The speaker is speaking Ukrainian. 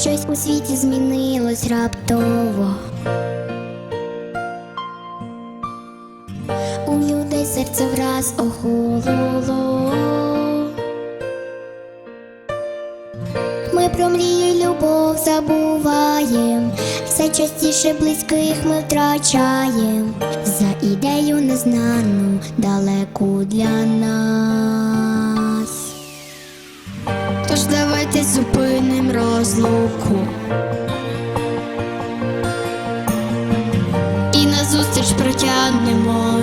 Щось у світі змінилось раптово. У людей серце враз охололо. Ми про мрію любов забуваєм, все частіше близьких ми втрачаєм за ідею незнану, далеку для нас. Давайте зупиним розлуку. І назустріч протягнемо